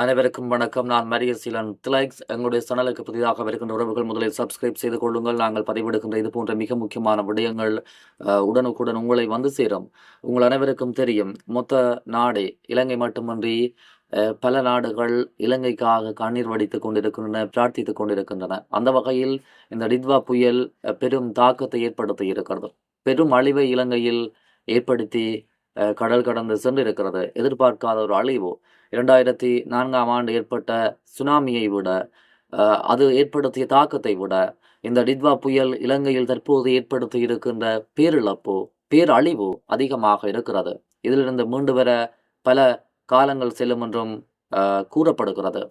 அனைவருக்கும் வணக்கம். நான் மரிய சீலன். திலைக்ஸ் எங்களுடைய சேனலுக்கு புதிதாக வருகின்ற உறவுகள் முதலில் சப்ஸ்கிரைப் செய்து கொள்ளுங்கள். நாங்கள் பதிவிடுகின்ற இது போன்ற மிக முக்கியமான விடயங்கள் உடனுக்குடன் உங்களை வந்து சேரும். உங்கள் அனைவருக்கும் தெரியும் மொத்த நாடே இலங்கை மட்டுமன்றி பல நாடுகள் இலங்கைக்காக கண்ணீர் வடித்துக் கொண்டிருக்கின்றன பிரார்த்தித்துக் கொண்டிருக்கின்றன. அந்த வகையில் இந்த டித்வா புயல் பெரும் தாக்கத்தை ஏற்படுத்தி இருக்கிறது. பெரும் அழிவை இலங்கையில் ஏற்படுத்தி கடல் கடந்து சென்றிருக்கிறது. எதிர்பார்க்காத ஒரு அழிவு. இரண்டாயிரத்தி நான்காம் ஆண்டு ஏற்பட்ட சுனாமியை விட அது ஏற்படுத்திய தாக்கத்தை விட இந்த டிட்வா புயல் இலங்கையில் தற்போது ஏற்படுத்தி இருக்கின்ற பேரிழப்பு பேரழிவு அதிகமாக இருக்கிறது. இதிலிருந்து மீண்டு வர பல காலங்கள் செல்லும் என்றும் கூறப்படுகிறது.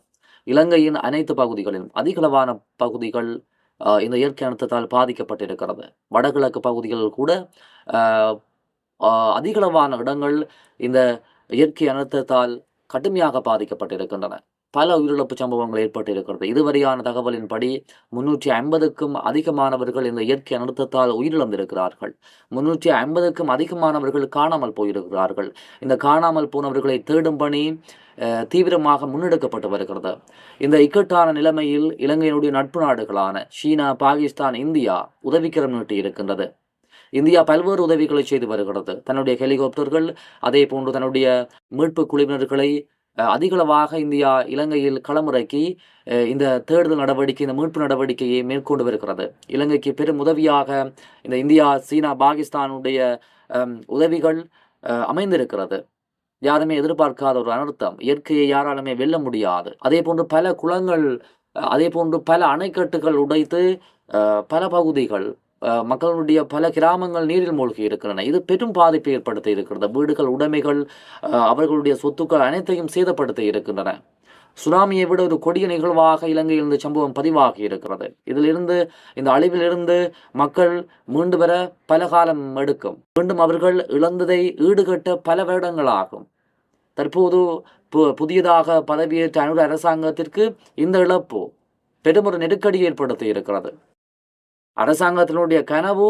இலங்கையின் அனைத்து பகுதிகளிலும் அதிகளவான பகுதிகள் இந்த இயற்கை அழுத்தத்தால் பாதிக்கப்பட்டிருக்கிறது. வடகிழக்கு பகுதிகளில் கூட அதிகளவான இடங்கள் இந்த இயற்கை அனர்த்தத்தால் கடுமையாக பாதிக்கப்பட்டிருக்கின்றன. பல உயிரிழப்பு சம்பவங்கள் ஏற்பட்டிருக்கிறது. இதுவரையான தகவலின்படி முன்னூற்றி ஐம்பதுக்கும் அதிகமானவர்கள் இந்த இயற்கை அனர்த்தத்தால் உயிரிழந்திருக்கிறார்கள். முன்னூற்றி ஐம்பதுக்கும் அதிகமானவர்கள் காணாமல் போயிருக்கிறார்கள். இந்த காணாமல் போனவர்களை தேடும் பணி தீவிரமாக முன்னெடுக்கப்பட்டு வருகிறது. இந்த இக்கட்டான நிலைமையில் இலங்கையினுடைய நட்பு நாடுகளான சீனா பாகிஸ்தான் இந்தியா உதவிக்கரம் நீட்டி இருக்கின்றது இந்தியா பல்வேறு உதவிகளை செய்து வருகிறது. தன்னுடைய ஹெலிகாப்டர்கள் அதே போன்று தன்னுடைய மீட்பு குழுவினர்களை அதிகளவாக இந்தியா இலங்கையில் களமிறக்கி இந்த தேடுதல் நடவடிக்கை இந்த மீட்பு நடவடிக்கையை மேற்கொண்டு வருகிறது. இலங்கைக்கு பெரும் உதவியாக இந்த இந்தியா சீனா பாகிஸ்தானுடைய உதவிகள் அஹ், அமைந்திருக்கிறது. யாருமே எதிர்பார்க்காத ஒரு அனர்த்தம். இயற்கையை யாராலுமே வெல்ல முடியாது. அதே போன்று பல குளங்கள் அதே போன்று பல அணைக்கட்டுகள் உடைத்து பல பகுதிகள் மக்களுடைய பல கிராமங்கள் நீரில் மூழ்கி இருக்கின்றன. இது பெரும் பாதிப்பை ஏற்படுத்தி இருக்கிறது. வீடுகள் உடைமைகள் அஹ், அவர்களுடைய சொத்துக்கள் அனைத்தையும் சேதப்படுத்தி இருக்கின்றன. சுனாமியை விட ஒரு கொடிய நிகழ்வாக இலங்கையில் இந்த சம்பவம் பதிவாகி இருக்கிறது. இதிலிருந்து இந்த அழிவிலிருந்து மக்கள் மீண்டு வர பல காலம் எடுக்கும். மீண்டும் அவர்கள் இழந்ததை ஈடுகட்ட பல வருடங்களாகும். தற்போது பு- புதியதாக பதவியேற்ற அனுர அரசாங்கத்திற்கு இந்த இழப்பு பெரும் ஒரு நெருக்கடி ஏற்படுத்தி இருக்கிறது. அரசாங்கத்தினுடைய கனவு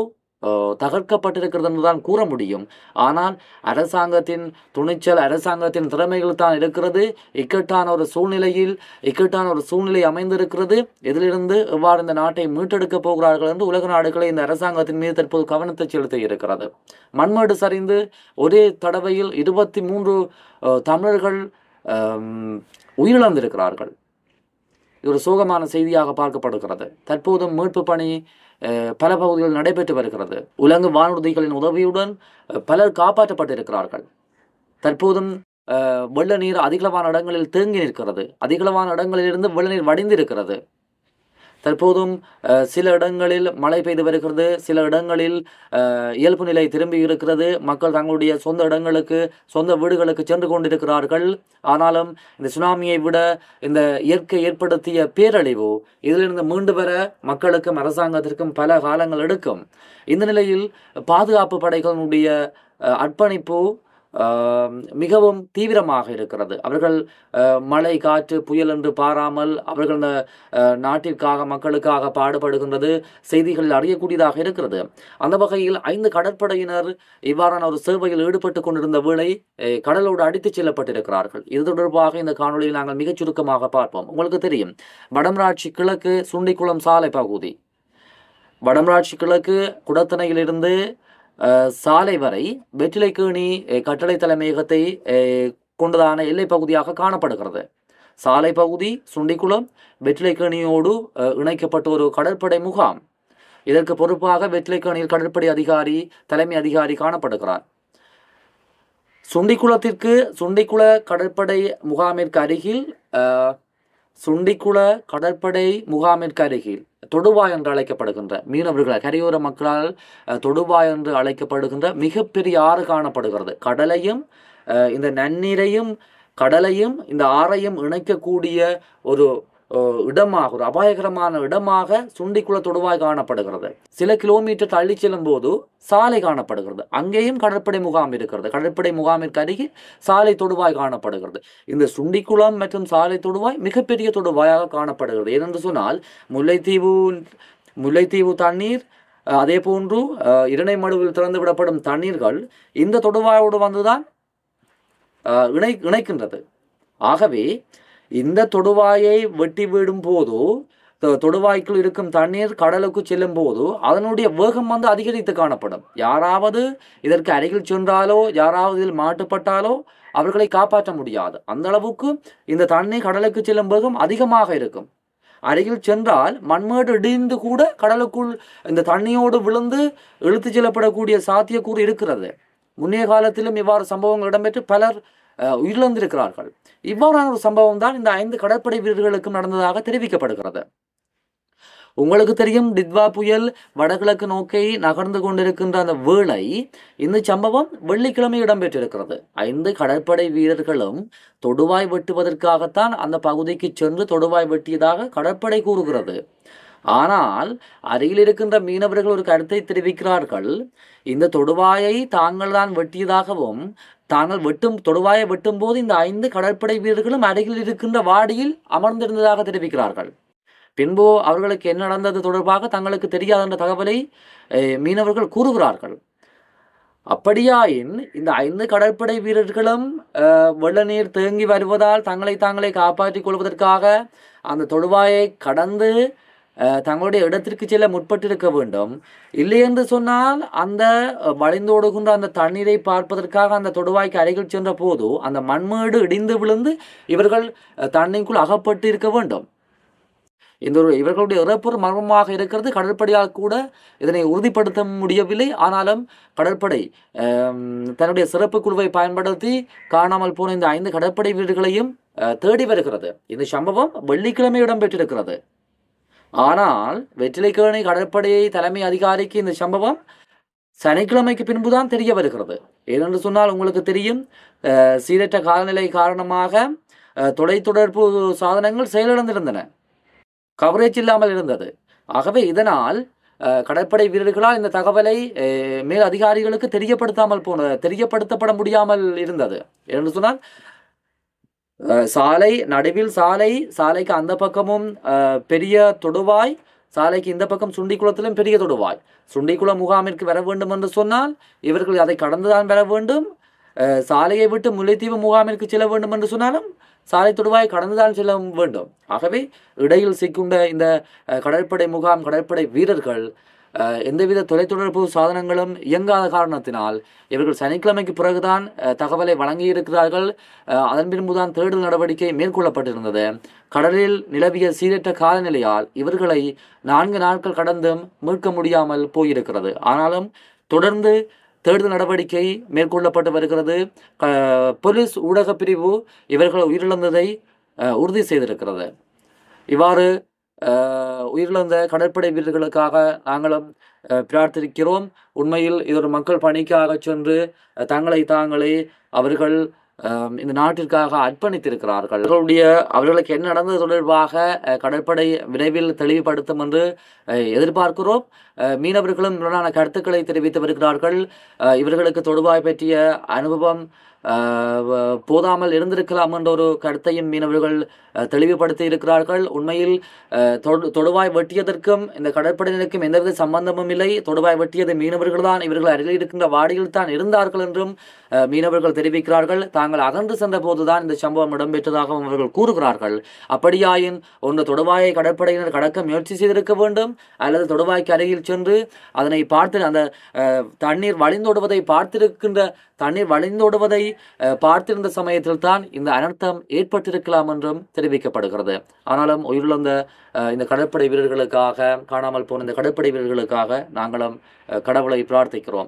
தகர்க்கப்பட்டிருக்கிறது என்றுதான் கூற முடியும். ஆனால் அரசாங்கத்தின் துணிச்சல் அரசாங்கத்தின் திறமைகள் தான் இருக்கிறது. இக்கட்டான ஒரு சூழ்நிலையில் இக்கட்டான ஒரு சூழ்நிலை அமைந்திருக்கிறது. இதிலிருந்து எவ்வாறு இந்த நாட்டை மீட்டெடுக்கப் போகிறார்கள் என்று உலக நாடுகளை இந்த அரசாங்கத்தின் மீது தற்போது கவனத்தை செலுத்தி இருக்கிறது. மண்மேடு சரிந்து ஒரே தடவையில் இருபத்தி மூன்று தமிழர்கள் உயிரிழந்திருக்கிறார்கள். இது ஒரு சோகமான செய்தியாக பார்க்கப்படுகிறது. தற்போதும் மீட்பு பணி பல பகுதிகளில் நடைபெற்று வருகிறது. உலங்கு வானூர்திகளின் உதவியுடன் பலர் காப்பாற்றப்பட்டிருக்கிறார்கள். தற்போதும் வெள்ள நீர் அதிகளவான இடங்களில் தேங்கி நிற்கிறது. அதிகளவான இடங்களிலிருந்து வெள்ள நீர் வடிந்திருக்கிறது. தற்போதும் சில இடங்களில் மழை பெய்து வருகிறது சில இடங்களில் இயல்பு நிலை திரும்பி இருக்கிறது. மக்கள் தங்களுடைய சொந்த இடங்களுக்கு சொந்த வீடுகளுக்கு சென்று கொண்டிருக்கிறார்கள். ஆனாலும் இந்த சுனாமியை விட இந்த இயற்கை ஏற்படுத்திய பேரழிவு இதிலிருந்து மீண்டு வர மக்களுக்கும் அரசாங்கத்திற்கும் பல காலங்கள் எடுக்கும். இந்த நிலையில் பாதுகாப்பு படைகளினுடைய அர்ப்பணிப்பு மிகவும் தீவிரமாக இருக்கிறது. அவர்கள் மழை காற்று புயல் என்று பாராமல் அவர்கள் நாட்டிற்காக மக்களுக்காக பாடுபடுகின்றது செய்திகளில் அறியக்கூடியதாக இருக்கிறது. அந்த வகையில் ஐந்து கடற்படையினர் இவ்வாறான ஒரு சேவையில் ஈடுபட்டு கொண்டிருந்த வேளை கடலோடு அடித்துச் செல்லப்பட்டிருக்கிறார்கள். இது தொடர்பாக இந்த காணொளியில் நாங்கள் மிகச் சுருக்கமாக பார்ப்போம். உங்களுக்கு தெரியும் வடமராட்சி கிழக்கு சுண்டிக்குளம் சாலை பகுதி. வடமராட்சி கிழக்கு குடத்தனையிலிருந்து சாலை வரை வெற்றிலைக்கேணி கட்டளை தலைமையகத்தை அஹ், கொண்டதான எல்லை பகுதியாக காணப்படுகிறது. சாலை பகுதி சுண்டிக்குளம் வெற்றிலைக்கேணியோடு இணைக்கப்பட்ட ஒரு கடற்படை முகாம். இதற்கு பொறுப்பாக வெற்றிலைக்கேணியில் கடற்படை அதிகாரி தலைமை அதிகாரி காணப்படுகிறார். சுண்டிக்குளத்திற்கு சுண்டிக்குள கடற்படை முகாமிற்கு அருகில் சுண்டிக்குள கடற்படை முகாமிற்கு அருகில் தொடுவாய் என்று அழைக்கப்படுகின்ற மீனவர்கள் கரையோர மக்களால் தொடுவா தொடுவாய் என்று அழைக்கப்படுகின்ற மிகப்பெரிய ஆறு காணப்படுகிறது. கடலையும் இந்த நன்னீரையும் கடலையும் இந்த ஆறையும் இணைக்கக்கூடிய ஒரு இடமாக ஒரு அபாயகரமான இடமாக சுண்டிக்குள தொடுவாய் காணப்படுகிறது. சில கிலோமீட்டர் தள்ளி செல்லும் போது சாலை காணப்படுகிறது. அங்கேயும் கடற்படை முகாம் இருக்கிறது. கடற்படை முகாமிற்கு அருகே சாலை தொடுவாய் காணப்படுகிறது. இந்த சுண்டிக்குளம் மற்றும் சாலை தொடுவாய் மிகப்பெரிய தொடுவாயாக காணப்படுகிறது. ஏனென்று சொன்னால் முல்லைத்தீவு முல்லைத்தீவு தண்ணீர் அதே போன்று இரணை மடுவில் திறந்து விடப்படும் தண்ணீர்கள் இந்த தொடுவாயோடு வந்துதான் இணை இணைக்கின்றது. ஆகவே இந்த தொடுவாயை வெட்டி விடும் போது தொடுவாய்க்குள் இருக்கும் தண்ணீர் கடலுக்கு செல்லும் போது அதனுடைய வேகம் வந்து அதிகரித்து காணப்படும். யாராவது இதற்கு அருகில் சென்றாலோ யாராவது இதில் மாட்டுப்பட்டாலோ அவர்களை காப்பாற்ற முடியாது. அந்த அளவுக்கு இந்த தண்ணீர் கடலுக்கு செல்லும் வேகம் அதிகமாக இருக்கும். அருகில் சென்றால் மண்மேடு இடிந்து கூட கடலுக்குள் இந்த தண்ணியோடு விழுந்து இழுத்துச் செல்லப்படக்கூடிய சாத்தியக்கூறு இருக்கிறது. முன்னைய காலத்திலும் இவ்வாறு சம்பவங்கள் இடம்பெற்று பலர் உயிரிழந்திருக்கிறார்கள். இவ்வாறான ஒரு சம்பவம் தான் இந்த ஐந்து கடற்படை வீரர்களுக்கும் நடந்ததாக தெரிவிக்கப்படுகிறது. உங்களுக்கு தெரியும் டித்வா புயல் வடகிழக்கு நோக்கி நகர்ந்து கொண்டிருக்கின்ற அந்த வேளை இந்த சம்பவம் வெள்ளிக்கிழமை இடம்பெற்றிருக்கிறது. ஐந்து கடற்படை வீரர்களும் தொடுவாய் வெட்டுவதற்காகத்தான் அந்த பகுதிக்கு சென்று தொடுவாய் வெட்டியதாக கடற்படை கூறுகிறது. ஆனால் அருகில் இருக்கின்ற மீனவர்கள் ஒரு கருத்தை தெரிவிக்கிறார்கள். இந்த தொடுவாயை தாங்கள் தான் வெட்டியதாகவும் தாங்கள் வெட்டும் தொடுவாயை வெட்டும் போது இந்த ஐந்து கடற்படை வீரர்களும் அருகில் இருக்கின்ற வாடியில் அமர்ந்திருந்ததாக தெரிவிக்கிறார்கள். பின்பு அவர்களுக்கு என்ன நடந்தது தொடர்பாக தங்களுக்கு தெரியாத என்ற தகவலை மீனவர்கள் கூறுகிறார்கள். அப்படியாயின் இந்த ஐந்து கடற்படை வீரர்களும் வெள்ள நீர் தேங்கி வருவதால் தங்களை தாங்களே காப்பாற்றிக் கொள்வதற்காக அந்த தொடுவாயை கடந்து தங்களுடைய இடத்திற்கு செல்ல முற்பட்டிருக்க வேண்டும் இல்லை என்று சொன்னால் அந்த வளைந்து வழிந்தோடுகின்ற அந்த தண்ணீரை பார்ப்பதற்காக அந்த தொடுவாய்க்கு அருகில் சென்ற போது அந்த மண்மேடு இடிந்து விழுந்து இவர்கள் தண்ணிக்குள் அகப்பட்டு இருக்க வேண்டும் இந்த ஒரு இவர்களுடைய இறப்பு மர்மமாக இருக்கிறது கடற்படையால் கூட இதனை உறுதிப்படுத்த முடியவில்லை ஆனாலும் கடற்படை தன்னுடைய சிறப்பு குழுவை பயன்படுத்தி காணாமல் போன இந்த ஐந்து கடற்படை வீடுகளையும் தேடி வருகிறது இந்த சம்பவம் வெள்ளிக்கிழமை இடம்பெற்றிருக்கிறது ஆனால் வெற்றிலைக்கேணி கடற்படையை தலைமை அதிகாரிக்கு இந்த சம்பவம் சனிக்கிழமைக்கு பின்புதான் தெரிய வருகிறது. ஏனென்று சொன்னால் உங்களுக்கு தெரியும் சீரற்ற காலநிலை காரணமாக தொலைத்தொடர்பு சாதனங்கள் செயலிழந்திருந்தன. கவரேஜ் இல்லாமல் இருந்தது. ஆகவே இதனால் கடற்படை வீரர்களால் இந்த தகவலை மேல் அதிகாரிகளுக்கு தெரியப்படுத்தாமல் போன தெரியப்படுத்தப்பட முடியாமல் இருந்தது. என்று சொன்னால் சாலை நடுவில் சாலை சாலைக்கு அந்த பக்கமும் பெரிய தொடுவாய் சாலைக்கு இந்த பக்கம் சுண்டிக்குளத்திலும் பெரிய தொடுவாய். சுண்டிக்குளம் முகாமிற்கு வர வேண்டும் என்று சொன்னால் இவர்கள் அதை கடந்துதான் வர வேண்டும். சாலையை விட்டு முல்லைத்தீவு முகாமிற்கு செல்ல வேண்டும் என்று சொன்னாலும் சாலை தொடுவாய் கடந்துதான் செல்ல வேண்டும். ஆகவே இடையில் சிக்குண்ட இந்த கடற்படை முகாம் கடற்படை வீரர்கள் எந்தவித தொலைத்தொடர்பு சாதனங்களும் இயங்காத காரணத்தினால் இவர்கள் சனிக்கிழமைக்கு பிறகுதான் தகவலை வழங்கியிருக்கிறார்கள். அதன் பின்புதான் தேடுதல் நடவடிக்கை மேற்கொள்ளப்பட்டிருந்தது. கடலில் நிலவிய சீரற்ற காலநிலையால் இவர்களை நான்கு நாட்கள் கடந்தும் மீட்க முடியாமல் போயிருக்கிறது. ஆனாலும் தொடர்ந்து தேடுதல் நடவடிக்கை மேற்கொள்ளப்பட்டு வருகிறது. போலீஸ் ஊடகப் பிரிவு இவர்கள் உயிரிழந்ததை உறுதி செய்திருக்கிறது. இவ்வாறு உயிரிழந்த கடற்படை வீரர்களுக்காக நாங்களும் அஹ், பிரார்த்திக்கிறோம். உண்மையில் இது ஒரு மக்கள் பணிக்காக சென்று தங்களை தாங்களே அவர்கள் இந்த நாட்டிற்காக அர்ப்பணித்திருக்கிறார்கள். அவர்களுடைய அவர்களுக்கு என்ன நடந்தது தொடர்பாக கடற்படை விரைவில் தெளிவுபடுத்தும் என்று எதிர்பார்க்கிறோம். மீனவர்களும் உடனான கருத்துக்களை தெரிவித்து வருகிறார்கள். அஹ், இவர்களுக்கு தொடுவாய் பற்றிய அனுபவம் போதாமல் இருந்திருக்கலாம் என்ற ஒரு கருத்தையும் மீனவர்கள் தெளிவுபடுத்தி இருக்கிறார்கள். உண்மையில் தொடு தொடுவாய் வெட்டியதற்கும் இந்த கடற்படையினருக்கும் எந்தவித சம்பந்தமும் இல்லை. தொடுவாய் வெட்டியது மீனவர்கள் தான். இவர்கள் அருகில் இருக்கின்ற வாடியில் தான் இருந்தார்கள் என்றும் மீனவர்கள் தெரிவிக்கிறார்கள். தாங்கள் அகன்று சென்ற போதுதான் இந்த சம்பவம் இடம்பெற்றதாகவும் அவர்கள் கூறுகிறார்கள். அப்படியாயின் ஒன்று தொடுவாயை கடற்படையினர் கடக்க முயற்சி செய்திருக்க வேண்டும் அல்லது தொடுவாய்க்கு அருகில் சென்று அதனை பார்த்து அந்த தண்ணீர் வழிந்தோடுவதை பார்த்திருக்கின்ற தண்ணீர் வழிந்தோடுவதை பார்த்திருந்த சமயத்தில் தான் இந்த அனர்த்தம் ஏற்பட்டிருக்கலாம் என்றும் தெரிவிக்கப்படுகிறது. ஆனாலும் உயிரிழந்த அஹ், இந்த கடற்படை வீரர்களுக்காக காணாமல் போன இந்த கடற்படை வீரர்களுக்காக நாங்களும் அஹ், கடவுளை பிரார்த்திக்கிறோம்.